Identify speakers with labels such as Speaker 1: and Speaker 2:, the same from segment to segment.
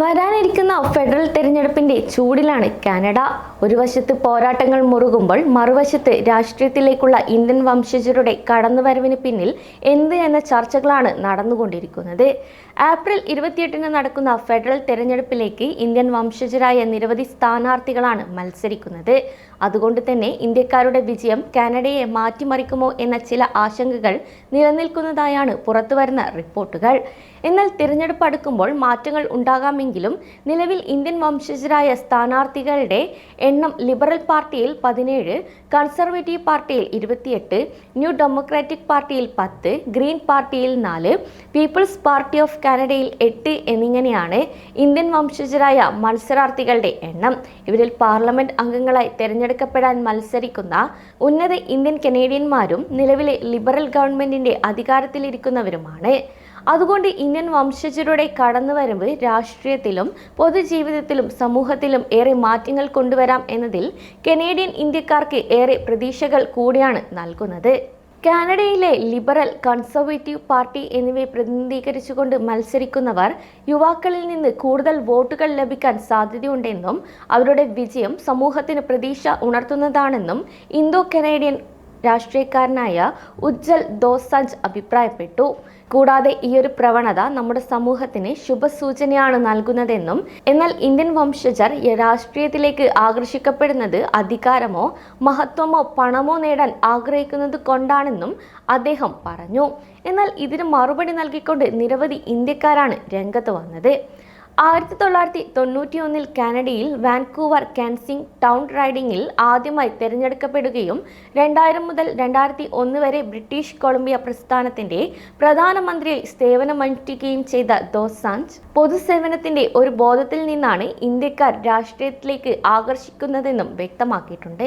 Speaker 1: വരാനിരിക്കുന്ന ഫെഡറൽ തെരഞ്ഞെടുപ്പിന്റെ ചൂടിലാണ് കാനഡ. ഒരു വശത്ത് പോരാട്ടങ്ങൾ മുറുകുമ്പോൾ മറുവശത്ത് രാഷ്ട്രീയത്തിലേക്കുള്ള ഇന്ത്യൻ വംശജരുടെ കടന്നുവരവിന് പിന്നിൽ എന്ത് എന്ന ചർച്ചകളാണ് നടന്നുകൊണ്ടിരിക്കുന്നത്. ഏപ്രിൽ ഇരുപത്തിയെട്ടിന് നടക്കുന്ന ഫെഡറൽ തെരഞ്ഞെടുപ്പിലേക്ക് ഇന്ത്യൻ വംശജരായ നിരവധി സ്ഥാനാർത്ഥികളാണ് മത്സരിക്കുന്നത്. അതുകൊണ്ട് തന്നെ ഇന്ത്യക്കാരുടെ വിജയം കാനഡയെ മാറ്റിമറിക്കുമോ എന്ന ചില ആശങ്കകൾ നിലനിൽക്കുന്നതായാണ് പുറത്തുവരുന്ന റിപ്പോർട്ടുകൾ. എന്നാൽ തിരഞ്ഞെടുപ്പ് അടുക്കുമ്പോൾ മാറ്റങ്ങൾ ഉണ്ടാകാമെങ്കിലും നിലവിൽ ഇന്ത്യൻ വംശജരായ സ്ഥാനാർത്ഥികളുടെ എണ്ണം ലിബറൽ പാർട്ടിയിൽ പതിനേഴ് കൺസർവേറ്റീവ് പാർട്ടിയിൽ ഇരുപത്തിയെട്ട് ന്യൂ ഡെമോക്രാറ്റിക് പാർട്ടിയിൽ പത്ത് ഗ്രീൻ പാർട്ടിയിൽ നാല് പീപ്പിൾസ് പാർട്ടി ഓഫ് കാനഡയിൽ എട്ട് എന്നിങ്ങനെയാണ് ഇന്ത്യൻ വംശജരായ മത്സരാർത്ഥികളുടെ എണ്ണം. ഇവരിൽ പാർലമെന്റ് അംഗങ്ങളായി തെരഞ്ഞെടുക്കപ്പെടാൻ മത്സരിക്കുന്ന ഉന്നത ഇന്ത്യൻ കനേഡിയന്മാരും നിലവിലെ ലിബറൽ ഗവൺമെന്റിന്റെ അധികാരത്തിലിരിക്കുന്നവരുമാണ്. അതുകൊണ്ട് ഇന്ത്യൻ വംശജരുടെ കടന്നുവരവ് രാഷ്ട്രീയത്തിലും പൊതുജീവിതത്തിലും സമൂഹത്തിലും ഏറെ മാറ്റങ്ങൾ കൊണ്ടുവരാം എന്നതിൽ കനേഡിയൻ ഇന്ത്യക്കാർക്ക് ഏറെ പ്രതീക്ഷകൾ കൂടിയാണ് നൽകുന്നത്. കാനഡയിലെ ലിബറൽ കൺസർവേറ്റീവ് പാർട്ടി എന്നിവയെ പ്രതിനിധീകരിച്ചുകൊണ്ട് മത്സരിക്കുന്നവർ യുവാക്കളിൽ നിന്ന് കൂടുതൽ വോട്ടുകൾ ലഭിക്കാൻ സാധ്യതയുണ്ടെന്നും അവരുടെ വിജയം സമൂഹത്തിന് പ്രതീക്ഷ ഉണർത്തുന്നതാണെന്നും ഇന്തോ കനേഡിയൻ രാഷ്ട്രീയക്കാരനായ ഉജ്ജൽ ദോസഞ്ച് അഭിപ്രായപ്പെട്ടു. കൂടാതെ ഈ ഒരു പ്രവണത നമ്മുടെ സമൂഹത്തിന് ശുഭസൂചനയാണ് നൽകുന്നതെന്നും എന്നാൽ ഇന്ത്യൻ വംശജർ രാഷ്ട്രീയത്തിലേക്ക് ആകർഷിക്കപ്പെടുന്നത് അധികാരമോ മഹത്വമോ പണമോ നേടാൻ ആഗ്രഹിക്കുന്നത് കൊണ്ടാണെന്നും അദ്ദേഹം പറഞ്ഞു. എന്നാൽ ഇതിന് മറുപടി നൽകിക്കൊണ്ട് നിരവധി ഇന്ത്യക്കാരാണ് രംഗത്ത് വന്നത്. ആയിരത്തി തൊള്ളായിരത്തി തൊണ്ണൂറ്റി ഒന്നിൽ കാനഡയിൽ വാൻകൂവർ കാൻസിംഗ് ടൗൺ റൈഡിംഗിൽ ആദ്യമായി തിരഞ്ഞെടുക്കപ്പെടുകയും രണ്ടായിരം മുതൽ രണ്ടായിരത്തി ഒന്ന് വരെ ബ്രിട്ടീഷ് കൊളംബിയ പ്രസ്ഥാനത്തിന്റെ പ്രധാനമന്ത്രിയായി സേവനമനുഷ്ഠിക്കുകയും ചെയ്ത ദോസാഞ്ച് പൊതുസേവനത്തിന്റെ ഒരു ബോധത്തിൽ നിന്നാണ് ഇന്ത്യക്കാർ രാഷ്ട്രീയത്തിലേക്ക് ആകർഷിക്കുന്നതെന്നും വ്യക്തമാക്കിയിട്ടുണ്ട്.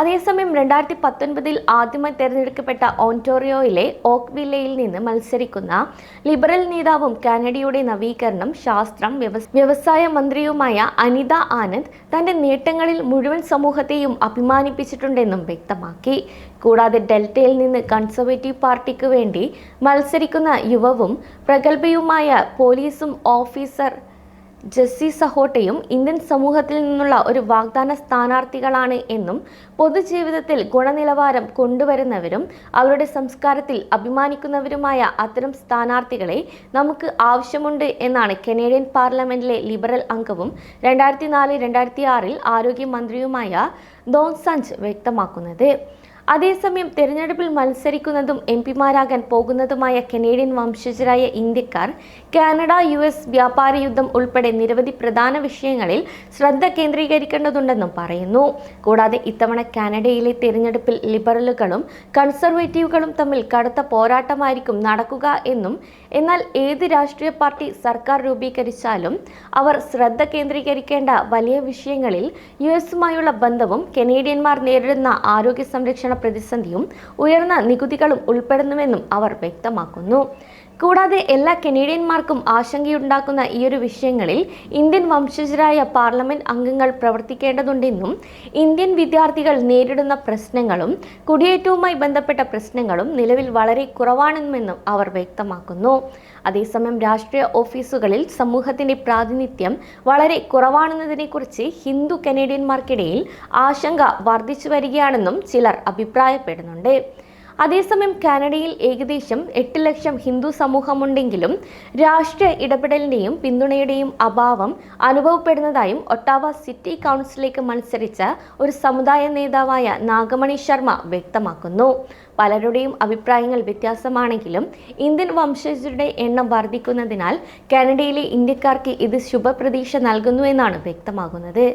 Speaker 1: അതേസമയം രണ്ടായിരത്തി പത്തൊൻപതിൽ ആദ്യമായി തെരഞ്ഞെടുക്കപ്പെട്ട ഓൺറ്റോറിയോയിലെ ഓക്വില്ലയിൽ നിന്ന് മത്സരിക്കുന്ന ലിബറൽ നേതാവും കാനഡയുടെ നവീകരണം ശാസ്ത്രം വ്യവസായ മന്ത്രിയുമായ അനിത ആനന്ദ് തന്റെ നേട്ടങ്ങളിൽ മുഴുവൻ സമൂഹത്തെയും അഭിമാനിപ്പിച്ചിട്ടുണ്ടെന്നും വ്യക്തമാക്കി. കൂടാതെ ഡെൽറ്റയിൽ നിന്ന് കൺസർവേറ്റീവ് പാർട്ടിക്ക് വേണ്ടി മത്സരിക്കുന്ന യുവവും പ്രഗത്ഭയുമായ പോലീസും ഓഫീസർ ജസ്സി സഹോട്ടയും ഇന്ത്യൻ സമൂഹത്തിൽ നിന്നുള്ള ഒരു വാഗ്ദാന സ്ഥാനാർത്ഥികളാണ് എന്നും പൊതുജീവിതത്തിൽ ഗുണനിലവാരം കൊണ്ടുവരുന്നവരും അവരുടെ സംസ്കാരത്തിൽ അഭിമാനിക്കുന്നവരുമായ അത്തരം സ്ഥാനാർത്ഥികളെ നമുക്ക് ആവശ്യമുണ്ട് എന്നാണ് കനേഡിയൻ പാർലമെന്റിലെ ലിബറൽ അംഗവും രണ്ടായിരത്തി നാല് രണ്ടായിരത്തി ആറിൽ ആരോഗ്യമന്ത്രിയുമായ ദോൻസഞ്ച് വ്യക്തമാക്കുന്നത്. അതേസമയം തെരഞ്ഞെടുപ്പിൽ മത്സരിക്കുന്നതും എം പിമാരാകാൻ പോകുന്നതുമായ കനേഡിയൻ വംശജരായ ഇന്ത്യക്കാർ കാനഡ യു എസ് വ്യാപാര യുദ്ധം ഉൾപ്പെടെ നിരവധി പ്രധാന വിഷയങ്ങളിൽ ശ്രദ്ധ കേന്ദ്രീകരിക്കേണ്ടതുണ്ടെന്നും പറയുന്നു. കൂടാതെ ഇത്തവണ കാനഡയിലെ തെരഞ്ഞെടുപ്പിൽ ലിബറലുകളും കൺസർവേറ്റീവുകളും തമ്മിൽ കടുത്ത പോരാട്ടമായിരിക്കും നടക്കുക എന്നും എന്നാൽ ഏത് രാഷ്ട്രീയ പാർട്ടി സർക്കാർ രൂപീകരിച്ചാലും അവർ ശ്രദ്ധ കേന്ദ്രീകരിക്കേണ്ട വലിയ വിഷയങ്ങളിൽ യു എസുമായുള്ള ബന്ധവും കനേഡിയന്മാർ നേരിടുന്ന ആരോഗ്യ സംരക്ഷണ പ്രതിസന്ധിയും ഉയർന്ന നികുതികളും ഉൾപ്പെടുന്നുവെന്നും അവർ വ്യക്തമാക്കുന്നു. കൂടാതെ എല്ലാ കനേഡിയന്മാർക്കും ആശങ്കയുണ്ടാക്കുന്ന ഈയൊരു വിഷയങ്ങളിൽ ഇന്ത്യൻ വംശജരായ പാർലമെന്റ് അംഗങ്ങൾ പ്രവർത്തിക്കേണ്ടതുണ്ടെന്നും ഇന്ത്യൻ വിദ്യാർത്ഥികൾ നേരിടുന്ന പ്രശ്നങ്ങളും കുടിയേറ്റവുമായി ബന്ധപ്പെട്ട പ്രശ്നങ്ങളും നിലവിൽ വളരെ കുറവാണെന്നും അവർ വ്യക്തമാക്കുന്നു. അതേസമയം രാഷ്ട്രീയ ഓഫീസുകളിൽ സമൂഹത്തിന്റെ പ്രാതിനിധ്യം വളരെ കുറവാണെന്നതിനെക്കുറിച്ച് ഹിന്ദു കനേഡിയന്മാർക്കിടയിൽ ആശങ്ക വർദ്ധിച്ചു വരികയാണെന്നും ചിലർ അഭിപ്രായപ്പെടുന്നുണ്ട്. അതേസമയം കാനഡയിൽ ഏകദേശം എട്ട് ലക്ഷം ഹിന്ദു സമൂഹമുണ്ടെങ്കിലും രാഷ്ട്രീയ ഇടപെടലിന്റെയും പിന്തുണയുടെയും അഭാവം അനുഭവപ്പെടുന്നതായും ഒട്ടാവ സിറ്റി കൗൺസിലേക്ക് മത്സരിച്ച ഒരു സമുദായ നേതാവായ നാഗമണി ശർമ്മ വ്യക്തമാക്കുന്നു. പലരുടെയും അഭിപ്രായങ്ങൾ വ്യത്യാസമാണെങ്കിലും ഇന്ത്യൻ വംശജരുടെ എണ്ണം വർദ്ധിക്കുന്നതിനാൽ കാനഡയിലെ ഇന്ത്യക്കാർക്ക് ഇത് ശുഭപ്രതീക്ഷ നൽകുന്നു എന്നാണ് വ്യക്തമാകുന്നത്.